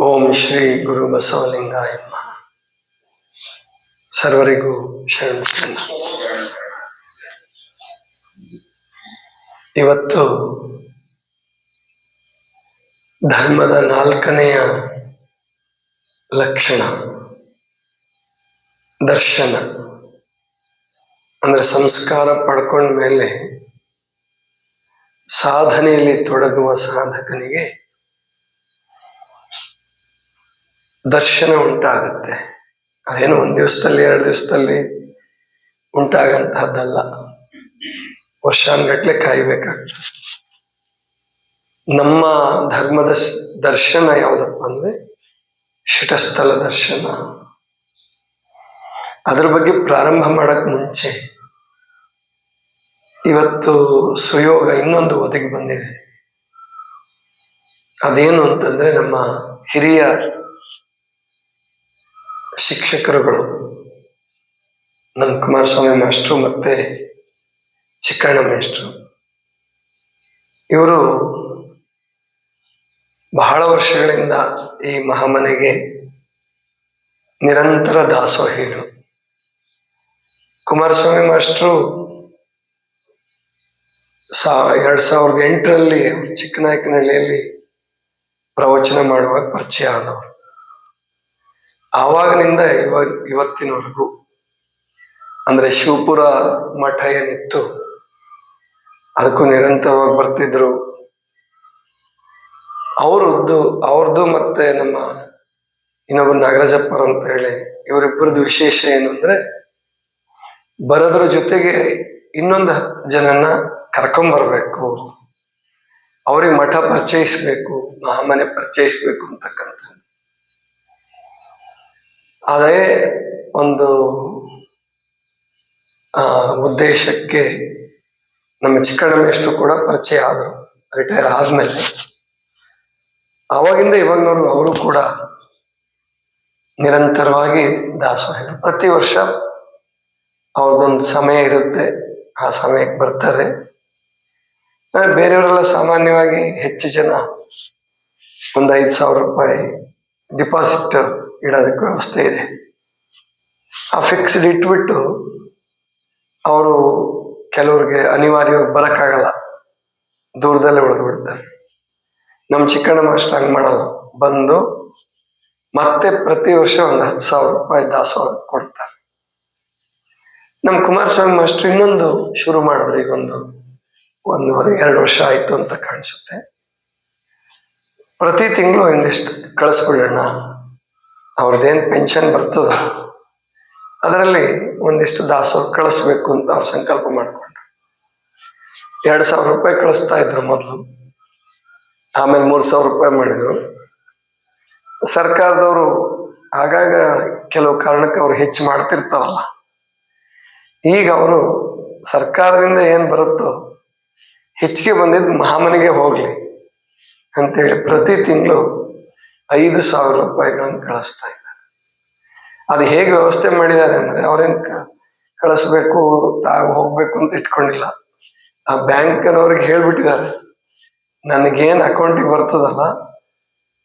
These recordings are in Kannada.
ಓಂ ಶ್ರೀ ಗುರು ಬಸವಲಿಂಗಾಯಮ್ಮ. ಸರ್ವರಿಗೂ ಶರಣ ಇವತ್ತು ಧರ್ಮದ ನಾಲ್ಕನೆಯ ಲಕ್ಷಣ, ದರ್ಶನ, ಅಂದ್ರೆ ಸಂಸ್ಕಾರ ಪಡ್ಕೊಂಡ ಮೇಲೆ ಸಾಧನೆಯಲ್ಲಿ ತೊಡಗುವ ಸಾಧಕನಿಗೆ ದರ್ಶನ ಉಂಟಾಗುತ್ತೆ. ಅದೇನು ಒಂದ್ ದಿವಸದಲ್ಲಿ, ಎರಡು ದಿವಸದಲ್ಲಿ ಉಂಟಾಗಂತಹದ್ದಲ್ಲ. ವರ್ಷಾನ್ಗಟ್ಲೆ ಕಾಯ್ಬೇಕಾಗ್ತದೆ. ನಮ್ಮ ಧರ್ಮದ ದರ್ಶನ ಯಾವುದಪ್ಪ ಅಂದ್ರೆ ಶಿಟಸ್ಥಲ ದರ್ಶನ. ಅದ್ರ ಬಗ್ಗೆ ಪ್ರಾರಂಭ ಮಾಡಕ್ ಮುಂಚೆ ಇವತ್ತು ಸುಯೋಗ ಇನ್ನೊಂದು ಒದಗಿ ಬಂದಿದೆ. ಅದೇನು ಅಂತಂದ್ರೆ ನಮ್ಮ ಹಿರಿಯ ಶಿಕ್ಷಕರುಗಳು. ನಮ್ಮ ಕುಮಾರಸ್ವಾಮಿ ಮಾಸ್ಟ್ರು ಮತ್ತೆ ಚಿಕ್ಕಣ್ಣ ಮಾಸ್ಟ್ರು ಇವರು ಬಹಳ ವರ್ಷಗಳಿಂದ ಈ ಮಹಾಮನೆಗೆ ನಿರಂತರ ದಾಸೋಹಿಗಳು ಕುಮಾರಸ್ವಾಮಿ ಮಾಸ್ಟ್ರು ಸಾ ಎರಡ್ ಸಾವಿರದ ಎಂಟರಲ್ಲಿ ಚಿಕ್ಕನಾಯಕನಹಳ್ಳಿಯಲ್ಲಿ ಪ್ರವಚನ ಮಾಡುವಾಗ ಪರಿಚಯ ಆದವರು. ಆವಾಗಿನಿಂದ ಇವಾಗ ಇವತ್ತಿನವರೆಗೂ ಅಂದ್ರೆ ಶಿವಪುರ ಮಠ ಏನಿತ್ತು, ಅದಕ್ಕೂ ನಿರಂತರವಾಗಿ ಬರ್ತಿದ್ರು. ಅವ್ರದ್ದು ಅವ್ರದ್ದು ಮತ್ತೆ ನಮ್ಮ ಇನ್ನೊಬ್ರು ನಾಗರಾಜಪ್ಪರ್ ಅಂತ ಹೇಳಿ, ಇವರಿಬ್ಬರದ್ದು ವಿಶೇಷ ಏನು ಅಂದ್ರೆ ಬರೋದ್ರ ಜೊತೆಗೆ ಇನ್ನೊಂದು ಜನನ ಕರ್ಕೊಂಬರ್ಬೇಕು. ಅವ್ರಿಗೆ ಮಠ ಪರಿಚಯಿಸ್ಬೇಕು ಮಹಾಮನೆ ಪರಿಚಯಿಸ್ಬೇಕು ಅಂತಕ್ಕಂಥ ಅದೇ ಒಂದು ಉದ್ದೇಶಕ್ಕೆ ನಮ್ಮ ಚಿಕ್ಕಣ್ಣ ಕೂಡ ಪರಿಚಯ ಆದರು, ರಿಟೈರ್ ಆದ್ಮೇಲೆ. ಅವಾಗಿಂದ ಇವಾಗ್ನವ್ರು ಅವರು ಕೂಡ ನಿರಂತರವಾಗಿ ದಾಸೋಹ ಪ್ರತಿ ವರ್ಷ ಅವ್ರದ್ದೊಂದು ಸಮಯ ಇರುತ್ತೆ, ಆ ಸಮಯಕ್ಕೆ ಬರ್ತಾರೆ. ಬೇರೆಯವರೆಲ್ಲ ಸಾಮಾನ್ಯವಾಗಿ ಹೆಚ್ಚು ಜನ ಒಂದು ಐದು ಸಾವಿರ ರೂಪಾಯಿ ಡಿಪಾಸಿಟ್ ಇಡೋದಕ್ಕೆ ವ್ಯವಸ್ಥೆ ಇದೆ. ಆ ಫಿಕ್ಸ್ಡ್ ಇಟ್ಬಿಟ್ಟು ಅವರು ಕೆಲವ್ರಿಗೆ ಅನಿವಾರ್ಯವಾಗಿ ಬರೋಕ್ಕಾಗಲ್ಲ. ದೂರದಲ್ಲೇ ಉಳಿದು ಬಿಡ್ತಾರೆ. ನಮ್ಮ ಚಿಕ್ಕಣ್ಣ ಮಾಸ್ಟರ್ ಹಂಗೆ ಮಾಡಲ್ಲ. ಬಂದು ಮತ್ತೆ ಪ್ರತಿ ವರ್ಷ ಒಂದು ಹತ್ತು ಸಾವಿರ ರೂಪಾಯಿ ದಾಸೋಹ ಕೊಡ್ತಾರೆ. ನಮ್ಮ ಕುಮಾರಸ್ವಾಮಿ ಮಾಸ್ಟರ್ ಇನ್ನೊಂದು ಶುರು ಮಾಡಿದ್ರು, ಈಗ ಒಂದು ಒಂದೂವರೆ, ಎರಡು ವರ್ಷ ಆಯಿತು ಅಂತ ಕಾಣಿಸುತ್ತೆ. ಪ್ರತಿ ತಿಂಗಳು ಒಂದಿಷ್ಟು ಕಳಿಸ್ಬಿಡೋಣ. ಅವ್ರದ್ದೇನು ಪೆನ್ಷನ್ ಬರ್ತದ, ಅದರಲ್ಲಿ ಒಂದಿಷ್ಟು ದಾಸೋಹ ಕಳಿಸ್ಬೇಕು ಅಂತ ಅವ್ರು ಸಂಕಲ್ಪ ಮಾಡಿಕೊಂಡ್ರು. ಎರಡು ಸಾವಿರ ರೂಪಾಯಿ ಕಳಿಸ್ತಾ ಇದ್ರು ಮೊದಲು. ಆಮೇಲೆ ಮೂರು ಸಾವಿರ ರೂಪಾಯಿ ಮಾಡಿದ್ರು. ಸರ್ಕಾರದವರು ಆಗಾಗ ಕೆಲವು ಕಾರಣಕ್ಕೆ ಅವ್ರು ಹೆಚ್ಚು ಮಾಡ್ತಿರ್ತಾರಲ್ಲ. ಈಗ ಅವರು ಸರ್ಕಾರದಿಂದ ಏನು ಬರುತ್ತೋ, ಹೆಚ್ಚಿಗೆ ಬಂದಿದ್ದು ಮಹಾಮನೆಗೆ ಹೋಗಲಿ ಅಂತೇಳಿ ಪ್ರತಿ ತಿಂಗಳು ಐದು ಸಾವಿರ ರೂಪಾಯಿಗಳನ್ನು ಕಳಿಸ್ತಾ ಇದ್ದಾರೆ. ಅದು ಹೇಗೆ ವ್ಯವಸ್ಥೆ ಮಾಡಿದ್ದಾರೆ ಅಂದರೆ ಅವ್ರೇನ್ ಕಳಿಸ್ಬೇಕು, ತಾವು ಹೋಗ್ಬೇಕು ಅಂತ ಇಟ್ಕೊಂಡಿಲ್ಲ. ಆ ಬ್ಯಾಂಕ್ನವ್ರಿಗೆ ಹೇಳ್ಬಿಟ್ಟಿದ್ದಾರೆ, ನನಗೇನು ಅಕೌಂಟಿಗೆ ಬರ್ತದಲ್ಲ,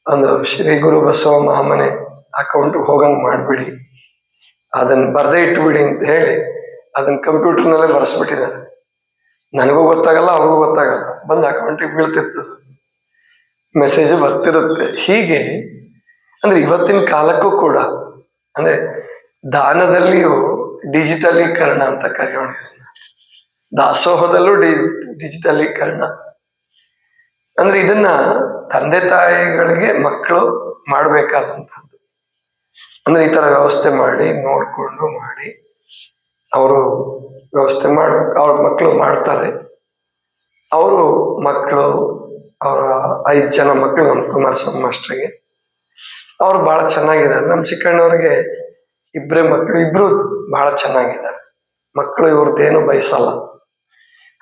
ಒಂದು ಶ್ರೀ ಗುರು ಬಸವ ಮಹಾಮನೆ ಅಕೌಂಟ್ ಹೋಗಂಗೆ ಮಾಡಿಬಿಡಿ. ಅದನ್ನ ಬರದೇ ಇಟ್ಬಿಡಿ ಅಂತ ಹೇಳಿ ಅದನ್ನ ಕಂಪ್ಯೂಟರ್ನಲ್ಲೇ ಬರೆಸ್ಬಿಟ್ಟಿದ್ದಾರೆ. ನನಗೂ ಗೊತ್ತಾಗಲ್ಲ, ಅವ್ರಿಗೂ ಗೊತ್ತಾಗಲ್ಲ. ಬಂದು ಅಕೌಂಟಿಗೆ ಬೀಳ್ತಿರ್ತದೆ. ಮೆಸೇಜ್ ಬರ್ತಿರುತ್ತೆ. ಹೀಗೆ, ಅಂದ್ರೆ ಇವತ್ತಿನ ಕಾಲಕ್ಕೂ ಕೂಡ, ಅಂದ್ರೆ ದಾನದಲ್ಲಿಯೂ ಡಿಜಿಟಲೀಕರಣ ಅಂತ ಕರೆಯೋಣ ದಾಸೋಹದಲ್ಲೂ ಡಿ, ಡಿಜಿಟಲೀಕರಣ. ಅಂದ್ರೆ ಇದನ್ನ ತಂದೆ ತಾಯಿಗಳಿಗೆ ಮಕ್ಕಳು ಮಾಡ್ಬೇಕಾದಂಥದ್ದು. ಅಂದ್ರೆ ಈ ತರ ವ್ಯವಸ್ಥೆ ಮಾಡಿ, ನೋಡ್ಕೊಂಡು ಮಾಡಿ, ಅವರು ವ್ಯವಸ್ಥೆ ಮಾಡ್ಬೇಕು. ಅವ್ರ ಮಕ್ಕಳು ಮಾಡ್ತಾರೆ. ಅವರು ಮಕ್ಕಳು ಅವರ ಐದು ಜನ ಮಕ್ಕಳು, ನಮ್ಮ ಕುಮಾರಸ್ವಾಮಿ ಮಾಸ್ಟರ್ಗೆ. ಅವ್ರು ಬಹಳ ಚೆನ್ನಾಗಿದ್ದಾರೆ. ನಮ್ಮ ಚಿಕ್ಕಣ್ಣವ್ರಿಗೆ ಇಬ್ಬರೇ ಮಕ್ಕಳು. ಇಬ್ರು ಬಹಳ ಚೆನ್ನಾಗಿದ್ದಾರೆ. ಮಕ್ಕಳು ಇವ್ರದ್ದೇನು ಬಯಸಲ್ಲ.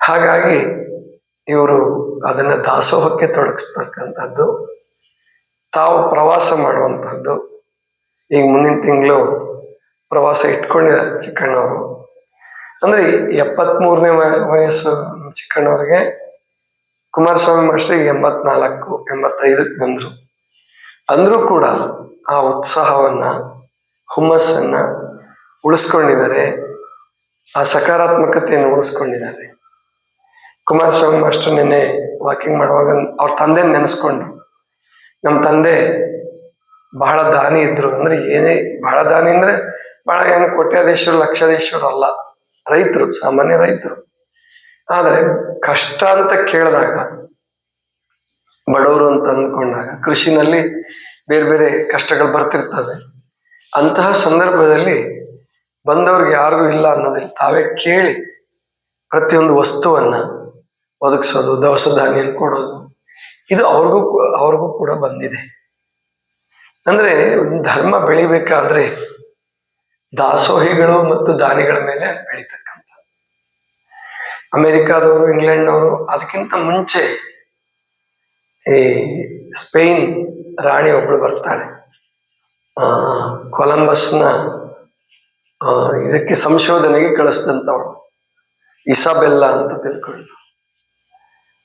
ಹಾಗಾಗಿ ಇವರು ಅದನ್ನ ದಾಸೋಹಕ್ಕೆ ತೊಡಗಿಸ್ತಕ್ಕಂಥದ್ದು ತಾವು ಪ್ರವಾಸ ಮಾಡುವಂಥದ್ದು ಈಗ ಮುಂದಿನ ತಿಂಗಳು ಪ್ರವಾಸ ಇಟ್ಕೊಂಡಿದ್ದಾರೆ ಚಿಕ್ಕಣ್ಣವರು. ಅಂದ್ರೆ ಎಪ್ಪತ್ಮೂರನೇ ವಯಸ್ಸು ಚಿಕ್ಕಣ್ಣವ್ರಿಗೆ ಕುಮಾರಸ್ವಾಮಿ ಮಾಸ್ಟರ್ ಎಂಬತ್ನಾಲ್ಕು, ಎಂಬತ್ತೈದಕ್ಕೆ ಬಂದರು. ಅಂದ್ರೂ ಕೂಡ ಆ ಉತ್ಸಾಹವನ್ನ, ಹುಮ್ಮಸ್ಸನ್ನ ಉಳಿಸ್ಕೊಂಡಿದ್ದಾರೆ, ಆ ಸಕಾರಾತ್ಮಕತೆಯನ್ನು ಉಳಿಸ್ಕೊಂಡಿದ್ದಾರೆ. ಕುಮಾರಸ್ವಾಮಿ ಮಾಸ್ಟರ್ ನಿನ್ನೆ ವಾಕಿಂಗ್ ಮಾಡುವಾಗ ಅವ್ರ ತಂದೆ ನೆನೆಸ್ಕೊಂಡು ನಮ್ಮ ತಂದೆ ಬಹಳ ದಾನಿ ಇದ್ರು. ಅಂದ್ರೆ ಏನೇ, ಬಹಳ ದಾನಿ ಅಂದ್ರೆ ಬಹಳ ಏನು ಕೋಟ್ಯಾಧೀಶರು, ಲಕ್ಷಾಧೀಶರು ಅಲ್ಲ. ರೈತರು, ಸಾಮಾನ್ಯ ರೈತರು. ಆದ್ರೆ ಕಷ್ಟ ಅಂತ ಕೇಳಿದಾಗ, ಬಡವರು ಅಂತ ಅಂದ್ಕೊಂಡಾಗ, ಕೃಷಿನಲ್ಲಿ ಬೇರೆ ಬೇರೆ ಕಷ್ಟಗಳು ಬರ್ತಿರ್ತವೆ. ಅಂತಹ ಸಂದರ್ಭದಲ್ಲಿ ಬಂದವ್ರಿಗೆ ಯಾರಿಗೂ ಇಲ್ಲ ಅನ್ನೋದಿಲ್ಲ. ತಾವೇ ಕೇಳಿ ಪ್ರತಿಯೊಂದು ವಸ್ತುವನ್ನ ಒದಗಿಸೋದು, ದವಸ ಧಾನ್ಯ ಕೊಡೋದು. ಇದು ಅವ್ರಿಗೂ ಅವ್ರಿಗೂ ಕೂಡ ಬಂದಿದೆ. ಅಂದ್ರೆ ಧರ್ಮ ಬೆಳಿಬೇಕಾದ್ರೆ ದಾಸೋಹಿಗಳು ಮತ್ತು ದಾನಿಗಳ ಮೇಲೆ ಬೆಳಿತಕ್ಕಂಥ ಅಮೆರಿಕಾದವರು, ಇಂಗ್ಲೆಂಡ್ನವರು, ಅದಕ್ಕಿಂತ ಮುಂಚೆ ಈ ಸ್ಪೇನ್ ರಾಣಿ ಒಬ್ಳು ಬರ್ತಾಳೆ. ಕೊಲಂಬಸ್ನ ಇದಕ್ಕೆ ಸಂಶೋಧನೆಗೆ ಕಳಿಸಿದಂಥವಳು. ಇಸಾಬೆಲ್ಲಾ ಅಂತ ತಿಳ್ಕೊಂಡು.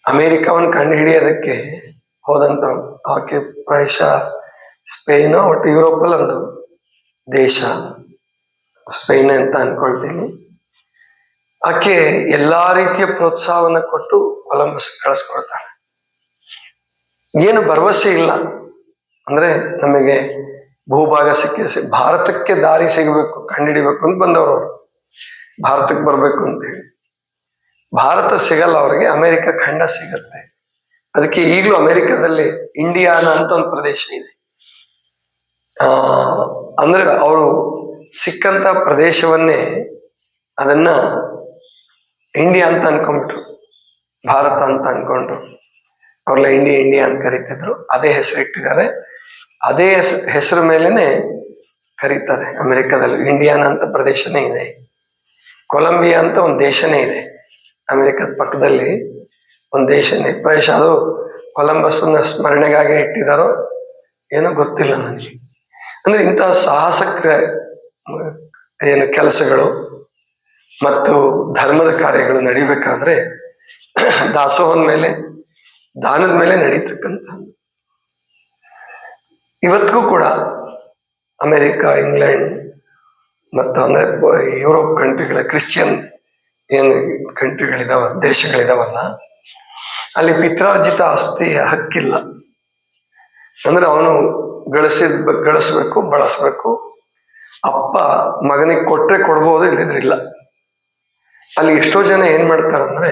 ಅಮೇರಿಕಾವನ್ನು ಕಂಡುಹಿಡಿಯೋದಕ್ಕೆ ಹೋದಂಥವಳು. ಆಕೆ ಪ್ರಾಯಶಃ ಸ್ಪೇನು, ಒಟ್ಟು ಯುರೋಪಲ್ಲಿ ಒಂದು ದೇಶ. ಸ್ಪೇನ್ ಅಂತ ಅನ್ಕೊಳ್ತೀನಿ. ಆಕೆ ಎಲ್ಲಾ ರೀತಿಯ ಪ್ರೋತ್ಸಾಹವನ್ನ ಕೊಟ್ಟು ಕೊಲಂಬಸ್ ಕಳಿಸ್ಕೊಡ್ತಾಳೆ ಏನು ಭರವಸೆ ಇಲ್ಲ. ಅಂದ್ರೆ ನಮಗೆ ಭೂಭಾಗ ಸಿಕ್ಕ ಭಾರತಕ್ಕೆ ದಾರಿ ಸಿಗಬೇಕು ಕಂಡುಹಿಡಿಬೇಕು ಅಂತ ಬಂದವರು ಅವರು. ಭಾರತಕ್ಕೆ ಬರಬೇಕು ಅಂತ ಹೇಳಿ. ಭಾರತ ಸಿಗಲ್ಲ ಅವರಿಗೆ, ಅಮೆರಿಕ ಖಂಡ ಸಿಗತ್ತೆ. ಅದಕ್ಕೆ ಈಗಲೂ ಅಮೆರಿಕದಲ್ಲಿ ಇಂಡಿಯಾನ ಅಂತ ಒಂದು ಪ್ರದೇಶ ಇದೆ. ಆ, ಅಂದ್ರೆ ಅವರು ಸಿಕ್ಕಂತ ಪ್ರದೇಶವನ್ನೇ ಅದನ್ನ ಇಂಡಿಯಾ ಅಂತ ಅನ್ಕೊಂಡ್ಬಿಟ್ರು. ಭಾರತ ಅಂತ ಅನ್ಕೊಂಡ್ರು. ಅವ್ರೆಲ್ಲ ಇಂಡಿಯಾ ಇಂಡಿಯಾ ಅಂತ ಕರಿತಿದ್ರು. ಅದೇ ಹೆಸರು ಇಟ್ಟಿದ್ದಾರೆ. ಅದೇ ಹೆಸ- ಹೆಸರು ಮೇಲೆನೆ ಕರೀತಾರೆ. ಅಮೆರಿಕದಲ್ಲಿ ಇಂಡಿಯಾನ ಅಂತ ಪ್ರದೇಶನೇ ಇದೆ. ಕೊಲಂಬಿಯಾ ಅಂತ ಒಂದು ದೇಶನೇ ಇದೆ. ಅಮೆರಿಕದ ಪಕ್ಕದಲ್ಲಿ ಒಂದು ದೇಶನೇ. ಪ್ರದೇಶ ಅದು ಕೊಲಂಬಸ್ನ ಸ್ಮರಣೆಗಾಗಿ ಇಟ್ಟಿದಾರೋ ಏನೋ ಗೊತ್ತಿಲ್ಲ ನನಗೆ. ಅಂದ್ರೆ ಇಂತಹ ಸಾಹಸಕ ಏನು ಕೆಲಸಗಳು ಮತ್ತು ಧರ್ಮದ ಕಾರ್ಯಗಳು ನಡಿಬೇಕಾದ್ರೆ ದಾಸೋಹದ ಮೇಲೆ, ದಾನದ ಮೇಲೆ ನಡೀತಕ್ಕಂಥ ಇವತ್ತಿಗೂ ಕೂಡ ಅಮೆರಿಕ, ಇಂಗ್ಲೆಂಡ್ ಮತ್ತು ಅಂದ್ರೆ ಯುರೋಪ್ ಕಂಟ್ರಿಗಳ, ಕ್ರಿಶ್ಚಿಯನ್ ಏನು ಕಂಟ್ರಿಗಳಿದಾವ, ದೇಶಗಳಿದಾವಲ್ಲ, ಅಲ್ಲಿ ಪಿತ್ರಾರ್ಜಿತ ಆಸ್ತಿ ಹಕ್ಕಿಲ್ಲ. ಅಂದ್ರೆ ಅವನು ಗಳಿಸಿದ ಗಳಿಸ್ಬೇಕು, ಬಳಸ್ಬೇಕು, ಅಪ್ಪ ಮಗನಿಗೆ ಕೊಟ್ಟರೆ ಕೊಡ್ಬೋದು ಇಲ್ಲದ್ರಿಲ್ಲ ಇಲ್ಲ. ಅಲ್ಲಿ ಎಷ್ಟೋ ಜನ ಏನ್ ಮಾಡ್ತಾರಂದ್ರೆ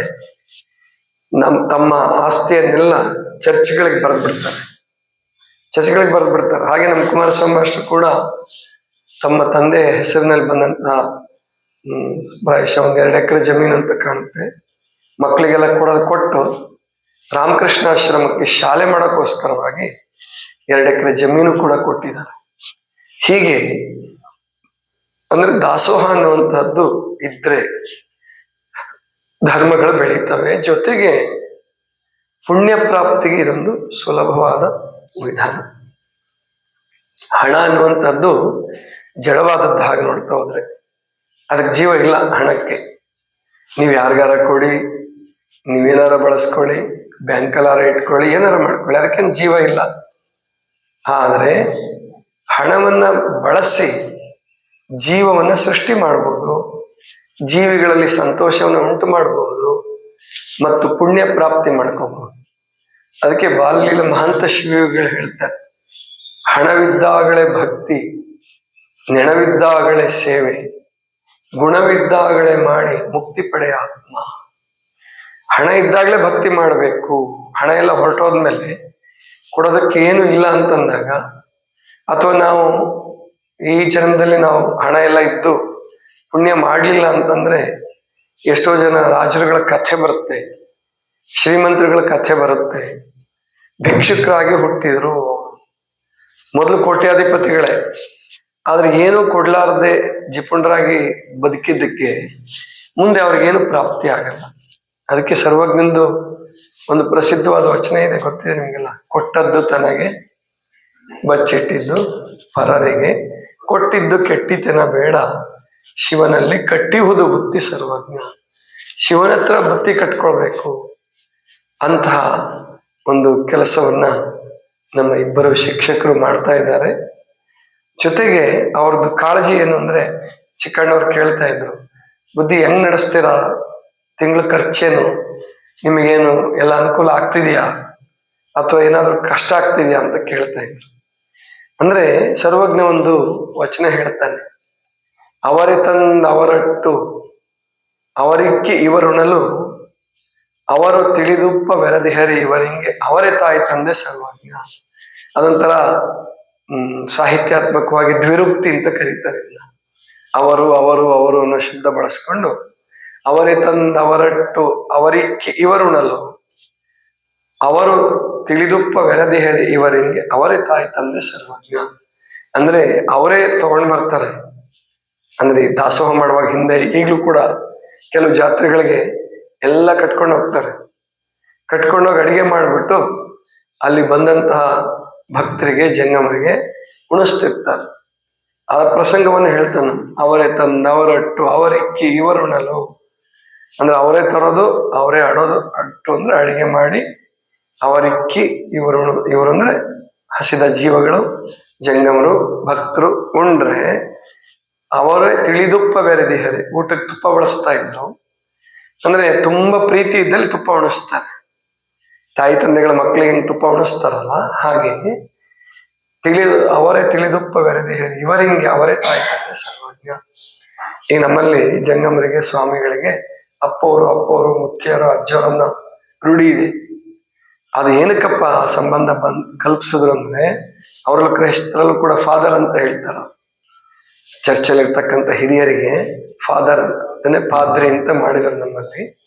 ನಮ್ ತಮ್ಮ ಆಸ್ತಿಯನ್ನೆಲ್ಲ ಚರ್ಚ್ಗಳಿಗೆ ಬರೆದು ಬಿಡ್ತಾರೆ ಚರ್ಚ್ಗಳಿಗೆ ಬರೆದು ಬಿಡ್ತಾರೆ ಹಾಗೆ ನಮ್ಮ ಕುಮಾರಸ್ವಾಮಿ ಅಷ್ಟು ಕೂಡ ತಮ್ಮ ತಂದೆ ಹೆಸರಿನಲ್ಲಿ ಬಂದಂತ ಪ್ರಾಯಶಃ ಒಂದ್ ಎರಡು ಎಕರೆ ಜಮೀನು ಅಂತ ಕಾಣುತ್ತೆ. ಮಕ್ಕಳಿಗೆಲ್ಲ ಕೊಡೋದು ಕೊಟ್ಟು ರಾಮಕೃಷ್ಣ ಆಶ್ರಮಕ್ಕೆ ಶಾಲೆ ಮಾಡೋಕ್ಕೋಸ್ಕರವಾಗಿ ಎರಡು ಎಕರೆ ಜಮೀನು ಕೂಡ ಕೊಟ್ಟಿದ್ದಾರೆ. ಹೀಗೆ ಅಂದ್ರೆ ದಾಸೋಹ ಅನ್ನುವಂತಹದ್ದು ಇದ್ರೆ ಧರ್ಮಗಳು ಬೆಳೀತವೆ. ಜೊತೆಗೆ ಪುಣ್ಯ ಪ್ರಾಪ್ತಿಗೆ ಇದೊಂದು ಸುಲಭವಾದ ವಿಧಾನ. ಹಣ ಅನ್ನುವಂಥದ್ದು ಜಡವಾದದ್ದು ಹಾಗೆ ನೋಡ್ತಾ ಹೋದ್ರೆ ಅದಕ್ಕೆ ಜೀವ ಇಲ್ಲ ಹಣಕ್ಕೆ. ನೀವು ಯಾರಿಗಾರ ಕೊಡಿ, ನೀವೇನಾರ ಬಳಸ್ಕೊಳ್ಳಿ, ಬ್ಯಾಂಕಲ್ಲಾರ ಇಟ್ಕೊಳ್ಳಿ, ಏನಾರ ಮಾಡ್ಕೊಳ್ಳಿ, ಅದಕ್ಕೇನು ಜೀವ ಇಲ್ಲ. ಆದರೆ ಹಣವನ್ನ ಬಳಸಿ ಜೀವವನ್ನು ಸೃಷ್ಟಿ ಮಾಡಬಹುದು ಜೀವಿಗಳಲ್ಲಿ ಸಂತೋಷವನ್ನು ಉಂಟು ಮಾಡಬಹುದು ಮತ್ತು ಪುಣ್ಯ ಪ್ರಾಪ್ತಿ ಮಾಡ್ಕೋಬಹುದು. ಅದಕ್ಕೆ ಬಾಲ್ಯದ ಮಹಂತ ಶಿವಿಗಳು ಹೇಳ್ತಾರೆ, ಹಣವಿದ್ದಾಗಲೇ ಭಕ್ತಿ, ನೆಣವಿದ್ದಾಗಲೇ ಸೇವೆ, ಗುಣವಿದ್ದಾಗಲೇ ಮಾಡಿ ಮುಕ್ತಿ ಪಡೆಯ ಆತ್ಮ. ಹಣ ಇದ್ದಾಗಲೇ ಭಕ್ತಿ ಮಾಡಬೇಕು, ಹಣ ಎಲ್ಲ ಹೊರಟೋದ್ಮೇಲೆ ಕೊಡೋದಕ್ಕೆ ಏನು ಇಲ್ಲ ಅಂತಂದಾಗ, ಅಥವಾ ನಾವು ಈ ಜನ್ಮದಲ್ಲಿ ನಾವು ಹಣ ಎಲ್ಲ ಇದ್ದು ಪುಣ್ಯ ಮಾಡಲಿಲ್ಲ ಅಂತಂದ್ರೆ ಎಷ್ಟೋ ಜನ ರಾಜರುಗಳ ಕಥೆ ಬರುತ್ತೆ, ಶ್ರೀಮಂತರುಗಳ ಕಥೆ ಬರುತ್ತೆ, ಭಿಕ್ಷುಕರಾಗಿ ಹುಟ್ಟಿದ್ರು. ಮೊದಲು ಕೋಟ್ಯಾಧಿಪತಿಗಳೇ, ಆದ್ರೆ ಏನು ಕೊಡ್ಲಾರದೆ ಜಿಪುಂಡರಾಗಿ ಬದುಕಿದ್ದಕ್ಕೆ ಮುಂದೆ ಅವ್ರಿಗೇನು ಪ್ರಾಪ್ತಿ ಆಗಲ್ಲ. ಅದಕ್ಕೆ ಸರ್ವಜ್ಞಂದು ಒಂದು ಪ್ರಸಿದ್ಧವಾದ ವಚನ ಇದೆ, ಗೊತ್ತಿದೆ ನಿಮಗೆಲ್ಲ? ಕೊಟ್ಟದ್ದು ತನಗೆ ಬಚ್ಚಿಟ್ಟಿದ್ದು ಪರರಿಗೆ, ಕೊಟ್ಟಿದ್ದು ಕೆಟ್ಟಿತನ ಬೇಡ. ಶಿವನಲ್ಲಿ ಕಟ್ಟಿಹುದು ಬುದ್ಧಿ ಸರ್ವಜ್ಞ. ಶಿವನ ಹತ್ರ ಬುದ್ಧಿ ಕಟ್ಕೊಳ್ಬೇಕು. ಅಂತಹ ಒಂದು ಕೆಲಸವನ್ನ ನಮ್ಮ ಇಬ್ಬರು ಶಿಕ್ಷಕರು ಮಾಡ್ತಾ ಇದ್ದಾರೆ. ಜೊತೆಗೆ ಅವ್ರದ್ದು ಕಾಳಜಿ ಏನು ಅಂದ್ರೆ ಚಿಕ್ಕಣ್ಣವ್ರು ಕೇಳ್ತಾ ಇದ್ರು, ಬುದ್ಧಿ ಹೆಂಗ್ ನಡೆಸ್ತೀರಾ? ತಿಂಗಳ ಖರ್ಚೇನು? ನಿಮಗೇನು ಎಲ್ಲ ಅನುಕೂಲ ಆಗ್ತಿದೆಯಾ? ಅಥವಾ ಏನಾದ್ರೂ ಕಷ್ಟ ಆಗ್ತಿದೆಯಾ? ಅಂತ ಕೇಳ್ತಾ ಇದ್ರು. ಅಂದ್ರೆ ಸರ್ವಜ್ಞ ಒಂದು ವಚನ ಹೇಳ್ತಾನೆ. ಅವರೇ ತಂದ ಅವರಟ್ಟು, ಅವರಿಕ್ಕಿ ಇವರುಣಲು ಅವರು ತಿಳಿದುಪ್ಪ ಬೆರದಿಹರಿ ಇವರಿಂಗೆ, ಅವರೇ ತಾಯಿ ತಂದೆ ಸರ್ವಜ್ಞ ಅದೊಂಥರ ಸಾಹಿತ್ಯಾತ್ಮಕವಾಗಿ ದ್ವಿರುಕ್ತಿ ಅಂತ ಕರೀತಾರೆ. ಅವರು ಅವರು ಅವರು ಅನ್ನೋ ಶಬ್ದ ಬಳಸ್ಕೊಂಡು, ಅವರೇ ತಂದ ಅವರಟ್ಟು, ಅವರಿಕ್ಕಿ ಇವರುಣಲು ಅವರು ತಿಳಿದುಪ್ಪ ಬೆರದಿಹರಿ ಇವರಿಂಗೆ, ಅವರೇ ತಾಯಿ ತಂದೆ ಸರ್ವಜ್ಞ ಅಂದ್ರೆ ಅವರೇ ತಗೊಂಡ್ ಬರ್ತಾರೆ. ಅಂದ್ರೆ ದಾಸೋಹ ಮಾಡುವಾಗ ಹಿಂದೆ ಈಗಲೂ ಕೂಡ ಕೆಲವು ಜಾತ್ರೆಗಳಿಗೆ ಎಲ್ಲ ಕಟ್ಕೊಂಡು ಹೋಗ್ತಾರೆ. ಕಟ್ಕೊಂಡೋಗಿ ಅಡಿಗೆ ಮಾಡಿಬಿಟ್ಟು ಅಲ್ಲಿ ಬಂದಂತಹ ಭಕ್ತರಿಗೆ, ಜಂಗಮರಿಗೆ ಉಣಿಸ್ತಿರ್ತಾರೆ. ಆ ಪ್ರಸಂಗವನ್ನು ಹೇಳ್ತಾನೆ, ಅವರೇ ತನ್ನವರಟ್ಟು ಅವರಿಕ್ಕಿ ಇವರುಣಲು ಅಂದ್ರೆ ಅವರೇ ತರೋದು, ಅವರೇ ಆಡೋದು, ಅಟ್ಟು ಅಂದ್ರೆ ಅಡಿಗೆ ಮಾಡಿ ಅವರಿಕ್ಕಿ ಇವರು ಇವರು ಅಂದ್ರೆ ಹಸಿದ ಜೀವಗಳು, ಜಂಗಮರು, ಭಕ್ತರು ಉಂಡ್ರೆ ಅವರೇ ತಿಳಿದುಪ್ಪ ಬೆರೆದಿಹರೆ ಊಟಕ್ಕೆ ತುಪ್ಪ ಬಳಸ್ತಾ ಇದ್ರು. ಅಂದ್ರೆ ತುಂಬಾ ಪ್ರೀತಿ ಇದ್ದಲ್ಲಿ ತುಪ್ಪ ಉಣಿಸ್ತಾರೆ ತಾಯಿ ತಂದೆಗಳ ಮಕ್ಕಳಿಗೆ ಹೆಂಗ್ ತುಪ್ಪ ಉಣಿಸ್ತಾರಲ್ಲ ಹಾಗೆ ತಿಳಿದು ಅವರೇ ತಿಳಿದುಪ್ಪ ಬೆರೆದಿಹರೆ ಇವರಿಂಗೆ ಅವರೇ ತಾಯಿ ತಂದೆ ಸರ್ವಜ್ಞ ಈಗ ನಮ್ಮಲ್ಲಿ ಜಂಗಮರಿಗೆ, ಸ್ವಾಮಿಗಳಿಗೆ ಅಪ್ಪವರು ಅಪ್ಪವರು ಮುತ್ತಿಯರು, ಅಜ್ಜರನ್ನ ರೂಢಿ ಇದೆ. ಅದು ಏನಕ್ಕಪ್ಪ ಸಂಬಂಧ ಬಂದ್ ಕಲ್ಪಿಸಿದ್ರು ಅಂದ್ರೆ, ಅವರಲ್ಲೂ ಕ್ರೈಸ್ತರಲ್ಲೂ ಕೂಡ ಫಾದರ್ ಅಂತ ಹೇಳ್ತಾರ. ಚರ್ಚಲ್ಲಿ ಇರ್ತಕ್ಕಂಥ ಹಿರಿಯರಿಗೆ ಫಾದರ್ ಅದನ್ನೇ ಪಾದ್ರಿ ಅಂತ ಮಾಡಿದ್ರು ನಮ್ಮಲ್ಲಿ.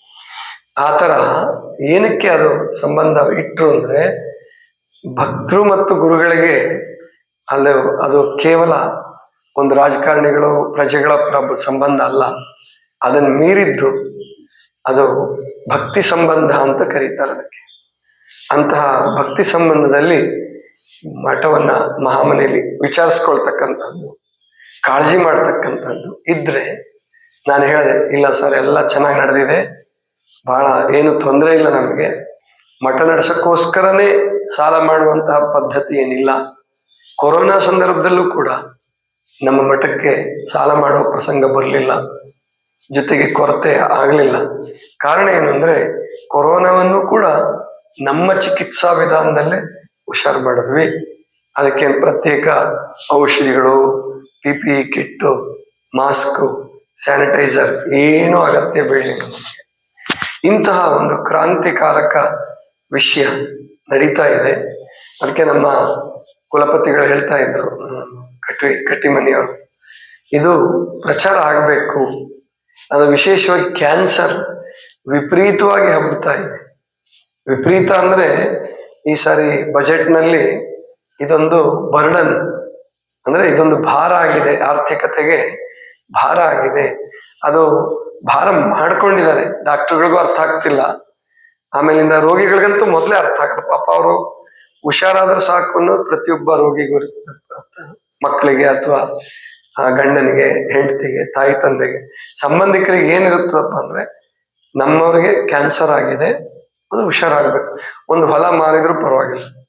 ಆ ತರ ಏನಕ್ಕೆ ಅದು ಸಂಬಂಧ ಇಟ್ರು ಅಂದ್ರೆ ಭಕ್ತರು ಮತ್ತು ಗುರುಗಳಿಗೆ ಅಲ್ಲಿ ಅದು ಕೇವಲ ಒಂದು ರಾಜಕಾರಣಿಗಳು, ಪ್ರಜೆಗಳ ಸಂಬಂಧ ಅಲ್ಲ. ಅದನ್ನು ಮೀರಿದ್ದು ಅದು ಭಕ್ತಿ ಸಂಬಂಧ ಅಂತ ಕರೀತಾರೆ ಅದಕ್ಕೆ. ಅಂತಹ ಭಕ್ತಿ ಸಂಬಂಧದಲ್ಲಿ ಮಠವನ್ನ ಮಹಾಮನೆಯಲ್ಲಿ ವಿಚಾರಿಸ್ಕೊಳ್ತಕ್ಕಂಥದ್ದು. ಕಾಳಜಿ ಮಾಡ್ತಕ್ಕಂಥದ್ದು ಇದ್ರೆ ನಾನು ಹೇಳಿದೆ, ಇಲ್ಲ ಸರ್, ಎಲ್ಲ ಚೆನ್ನಾಗಿ ನಡೆದಿದೆ. ಬಹಳ ಏನು ತೊಂದರೆ ಇಲ್ಲ ನಮಗೆ. ಮಠ ನಡೆಸಕ್ಕೋಸ್ಕರನೇ ಸಾಲ ಮಾಡುವಂತಹ ಪದ್ಧತಿ ಏನಿಲ್ಲ. ಕೊರೋನಾ ಸಂದರ್ಭದಲ್ಲೂ ಕೂಡ ನಮ್ಮ ಮಠಕ್ಕೆ ಸಾಲ ಮಾಡುವ ಪ್ರಸಂಗ ಬರಲಿಲ್ಲ. ಜೊತೆಗೆ ಕೊರತೆ ಆಗಲಿಲ್ಲ. ಕಾರಣ ಏನಂದ್ರೆ, ಕೊರೋನಾವನ್ನು ಕೂಡ ನಮ್ಮ ಚಿಕಿತ್ಸಾ ವಿಧಾನದಲ್ಲೇ ಹುಷಾರು ಮಾಡಿದ್ವಿ. ಅದಕ್ಕೆ ಪ್ರತ್ಯೇಕ ಔಷಧಿಗಳು P P kit mask sanitiser ಏನೂ ಅಗತ್ಯ ಬೀಳಲಿಲ್ಲ. ಇಂತಹ ಒಂದು ಕ್ರಾಂತಿಕಾರಕ ವಿಷಯ ನಡೀತಾ ಇದೆ. ಅದಕ್ಕೆ ನಮ್ಮ ಕುಲಪತಿಗಳು ಹೇಳ್ತಾ ಹ್ಮ್, ಕಟ್ಟಿ ಕಟ್ಟಿಮನಿಯವರು. ಇದು ಪ್ರಚಾರ ಆಗಬೇಕು. ಅದು ವಿಶೇಷವಾಗಿ ಕ್ಯಾನ್ಸರ್ ವಿಪರೀತವಾಗಿ ಹಬ್ಬುತ್ತಾ ಇದೆ. ವಿಪರೀತ ಅಂದ್ರೆ ಈ ಸಾರಿ ಬಜೆಟ್ನಲ್ಲಿ ಇದೊಂದು ಬರ್ಡನ್. ಅಂದ್ರೆ ಇದೊಂದು ಭಾರ ಆಗಿದೆ, ಆರ್ಥಿಕತೆಗೆ ಭಾರ ಆಗಿದೆ. ಅದು ಭಾರ ಮಾಡ್ಕೊಂಡಿದ್ದಾರೆ. ಡಾಕ್ಟರ್ಗಳಿಗೂ ಅರ್ಥ ಆಗ್ತಿಲ್ಲ. ಆಮೇಲಿಂದ ರೋಗಿಗಳಿಗಂತೂ ಮೊದಲೇ ಅರ್ಥ ಆಗಲ್ಲ. ಪಾಪ ಅವರು ಹುಷಾರಾದ್ರೆ ಸಾಕು ಅನ್ನೋದು ಪ್ರತಿಯೊಬ್ಬ ರೋಗಿಗೂ. ಮಕ್ಕಳಿಗೆ ಅಥವಾ, ಆ, ಗಂಡನಿಗೆ, ಹೆಂಡತಿಗೆ, ತಾಯಿ ತಂದೆಗೆ, ಸಂಬಂಧಿಕರಿಗೆ ಏನಿರುತ್ತಪ್ಪ ಅಂದ್ರೆ ನಮ್ಮವ್ರಿಗೆ ಕ್ಯಾನ್ಸರ್ ಆಗಿದೆ. ಅದು ಹುಷಾರಾಗ್ಬೇಕು. ಒಂದು ಹೊಲ ಮಾರಿದ್ರು ಪರವಾಗಿಲ್ಲ.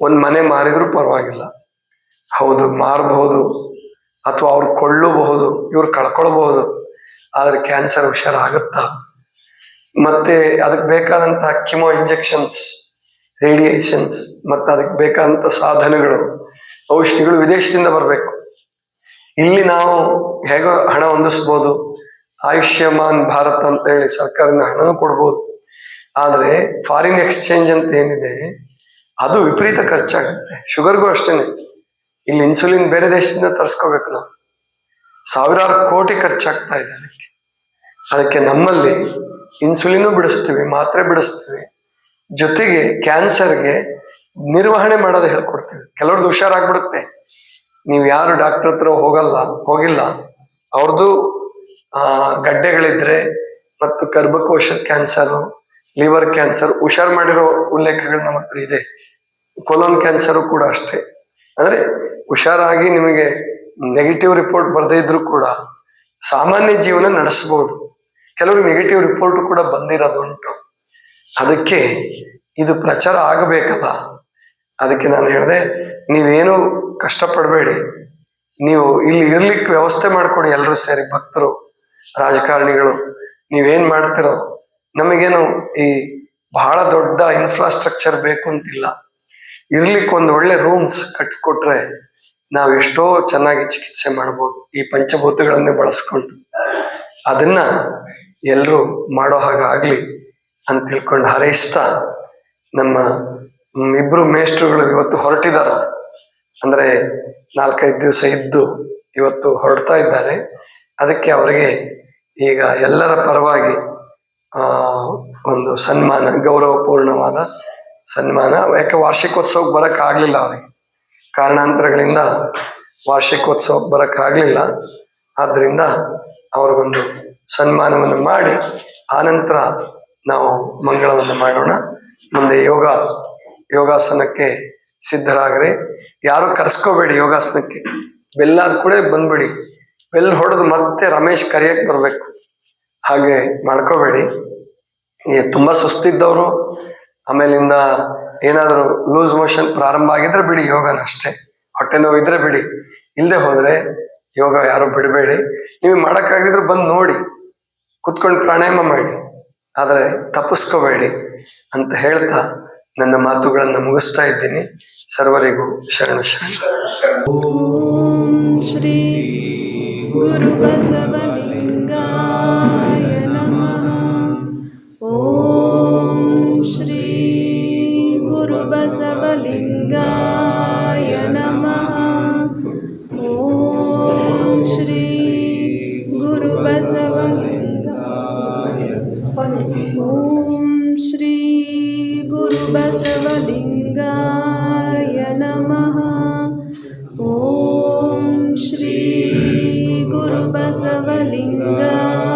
ಒಂದು ಮನೆ ಮಾರಿದ್ರು ಪರವಾಗಿಲ್ಲ. ಹೌದು, ಮಾರಬಹುದು ಅಥವಾ ಅವ್ರು ಕೊಳ್ಳಬಹುದು, ಇವ್ರು ಕಳ್ಕೊಳ್ಬಹುದು, ಆದ್ರೆ ಕ್ಯಾನ್ಸರ್ ಹುಷಾರಾಗುತ್ತಾ? ಮತ್ತೆ ಅದಕ್ಕೆ ಬೇಕಾದಂತಹ ಕಿಮೋ ಇಂಜೆಕ್ಷನ್ಸ್ ರೇಡಿಯೇಷನ್ಸ್ ಮತ್ತೆ ಅದಕ್ಕೆ ಬೇಕಾದಂತ ಸಾಧನಗಳು, ಔಷಧಿಗಳು ವಿದೇಶದಿಂದ ಬರಬೇಕು. ಇಲ್ಲಿ ನಾವು ಹೇಗೋ ಹಣ ಹೊಂದಿಸ್ಬೋದು ಆಯುಷ್ಯಮಾನ್ ಭಾರತ್ ಅಂತ ಹೇಳಿ ಸರ್ಕಾರದಿಂದ ಹಣನೂ ಕೊಡ್ಬೋದು. ಆದ್ರೆ ಫಾರಿನ್ ಎಕ್ಸ್ಚೇಂಜ್ ಅಂತ ಏನಿದೆ, ಅದು ವಿಪರೀತ ಖರ್ಚಾಗುತ್ತೆ ಶುಗರ್ಗೂ ಅಷ್ಟೇನೆ. ಇಲ್ಲಿ ಇನ್ಸುಲಿನ್ ಬೇರೆ ದೇಶದಿಂದ ತರಿಸ್ಕೋಬೇಕು ನಾವು. ಸಾವಿರಾರು ಕೋಟಿ ಖರ್ಚಾಗ್ತಾ ಇದೆ ಅದಕ್ಕೆ. ಅದಕ್ಕೆ ನಮ್ಮಲ್ಲಿ ಇನ್ಸುಲಿನು ಬಿಡಿಸ್ತೀವಿ, ಮಾತ್ರೆ ಬಿಡಿಸ್ತೀವಿ. ಜೊತೆಗೆ ಕ್ಯಾನ್ಸರ್ಗೆ ನಿರ್ವಹಣೆ ಮಾಡೋದು ಹೇಳ್ಕೊಡ್ತೀವಿ. ಕೆಲವ್ರದ್ದು ಹುಷಾರಾಗ್ಬಿಡುತ್ತೆ. ನೀವು ಯಾರು ಡಾಕ್ಟರ್ ಹತ್ರ ಹೋಗಲ್ಲ, ಹೋಗಿಲ್ಲ ಅವ್ರದ್ದು ಗಡ್ಡೆಗಳಿದ್ರೆ ಮತ್ತು ಗರ್ಭಕೋಶ ಕ್ಯಾನ್ಸರ್, ಲಿವರ್ ಕ್ಯಾನ್ಸರ್, ಹುಷಾರ್ ಮಾಡಿರೋ ಉಲ್ಲೇಖಗಳು ನಮ್ಮ ಹತ್ರ ಇದೆ. ಕೊಲೋನ್ ಕ್ಯಾನ್ಸರು ಕೂಡ ಅಷ್ಟೇ. ಅಂದ್ರೆ ಹುಷಾರಾಗಿ ನಿಮಗೆ ನೆಗೆಟಿವ್ ರಿಪೋರ್ಟ್ ಬರದೇ ಇದ್ರು ಕೂಡ ಸಾಮಾನ್ಯ ಜೀವನ ನಡೆಸಬಹುದು ಕೆಲವರು ನೆಗೆಟಿವ್ ರಿಪೋರ್ಟ್ ಕೂಡ ಬಂದಿರೋದುಂಟು. ಅದಕ್ಕೆ ಇದು ಪ್ರಚಾರ ಆಗಬೇಕಲ್ಲ? ಅದಕ್ಕೆ ನಾನು ಹೇಳಿದೆ, ನೀವೇನು ಕಷ್ಟಪಡಬೇಡಿ. ನೀವು ಇಲ್ಲಿ ಇರ್ಲಿಕ್ಕೆ ವ್ಯವಸ್ಥೆ ಮಾಡ್ಕೊಡಿ ಎಲ್ಲರೂ ಸೇರಿ ಭಕ್ತರು, ರಾಜಕಾರಣಿಗಳು. ನೀವೇನ್ ಮಾಡ್ತಿರೋ? ನಮಗೇನು ಈ ಬಹಳ ದೊಡ್ಡ ಇನ್ಫ್ರಾಸ್ಟ್ರಕ್ಚರ್ ಬೇಕು ಅಂತಿಲ್ಲ. ಇರ್ಲಿಕ್ಕೆ ಒಂದು ಒಳ್ಳೆ ರೂಮ್ಸ್ ಕಟ್ಕೊಟ್ರೆ ನಾವು ಎಷ್ಟೋ ಚೆನ್ನಾಗಿ ಚಿಕಿತ್ಸೆ ಮಾಡಬಹುದು ಈ ಪಂಚಭೂತಗಳನ್ನೇ ಬಳಸ್ಕೊಂಡು. ಅದನ್ನ ಎಲ್ಲರೂ ಮಾಡೋ ಹಾಗೆ ಆಗ್ಲಿ ಅಂತ ತಿಳ್ಕೊಂಡು ಹಾರೈಸ್ತಾ ನಮ್ಮ ಇಬ್ರು ಮೇಷ್ಟ್ರುಗಳು ಇವತ್ತು ಹೊರಟಿದಾರ ಅಂದ್ರೆ ನಾಲ್ಕೈದು ದಿವಸ ಇದ್ದು ಇವತ್ತು ಹೊರಡ್ತಾ ಇದ್ದಾರೆ. ಅದಕ್ಕೆ ಅವರಿಗೆ ಈಗ ಎಲ್ಲರ ಪರವಾಗಿ, ಆ, ಒಂದು ಸನ್ಮಾನ, ಗೌರವಪೂರ್ಣವಾದ ಸನ್ಮಾನ. ಯಾಕೆ ವಾರ್ಷಿಕೋತ್ಸವಕ್ಕೆ ಬರಕ್ ಆಗ್ಲಿಲ್ಲ ಅವರಿಗೆ. ಕಾರಣಾಂತರಗಳಿಂದ ವಾರ್ಷಿಕೋತ್ಸವ ಬರಕ್ ಆದ್ದರಿಂದ ಅವ್ರಿಗೊಂದು ಸನ್ಮಾನವನ್ನು ಮಾಡಿ, ಆನಂತರ ನಾವು ಮಂಗಳವನ್ನು ಮಾಡೋಣ. ಮುಂದೆ ಯೋಗ, ಯೋಗಾಸನಕ್ಕೆ ಸಿದ್ಧರಾಗ್ರಿ. ಯಾರು ಕರೆಸ್ಕೋಬೇಡಿ ಯೋಗಾಸನಕ್ಕೆ. ಬೆಲ್ಲಾದ ಕೂಡ ಬಂದ್ಬಿಡಿ. ಬೆಲ್ ಹೊಡೆದು ಮತ್ತೆ ರಮೇಶ್ ಕರಿಯಕ್ಕೆ ಬರಬೇಕು. ಹಾಗೆ ಮಾಡ್ಕೋಬೇಡಿ. ಈ ತುಂಬಾ ಸುಸ್ತಿದ್ದವರು. ಆಮೇಲಿಂದ ಏನಾದರೂ ಲೂಸ್ ಮೋಷನ್ ಪ್ರಾರಂಭ ಆಗಿದ್ರೆ ಬಿಡಿ, ಯೋಗನ ಅಷ್ಟೇ. ಹೊಟ್ಟೆ ನೋವಿದ್ರೆ ಬಿಡಿ. ಇಲ್ಲದೆ ಹೋದರೆ ಯೋಗ ಯಾರು ಬಿಡಬೇಡಿ. ನೀವು ಮಾಡೋಕ್ಕಾಗಿದ್ರೆ ಬಂದು ನೋಡಿ. ಕುತ್ಕೊಂಡು ಪ್ರಾಣಾಯಾಮ ಮಾಡಿ. ಆದರೆ ತಪ್ಪಿಸ್ಕೋಬೇಡಿ ಅಂತ ಹೇಳ್ತಾ ನನ್ನ ಮಾತುಗಳನ್ನು ಮುಗಿಸ್ತಾ ಇದ್ದೀನಿ. ಸರ್ವರಿಗೂ ಶರಣ ಶರಣ. ಶ್ರೀ ಗುರು ಬಸವ गुरुबसवलिङ्गाय नमः ॐ श्री गुरुबसवलिङ्गाय ॐ श्री गुरुबसवलिङ्गाय नमः ॐ श्री गुरुबसवलिङ्गाय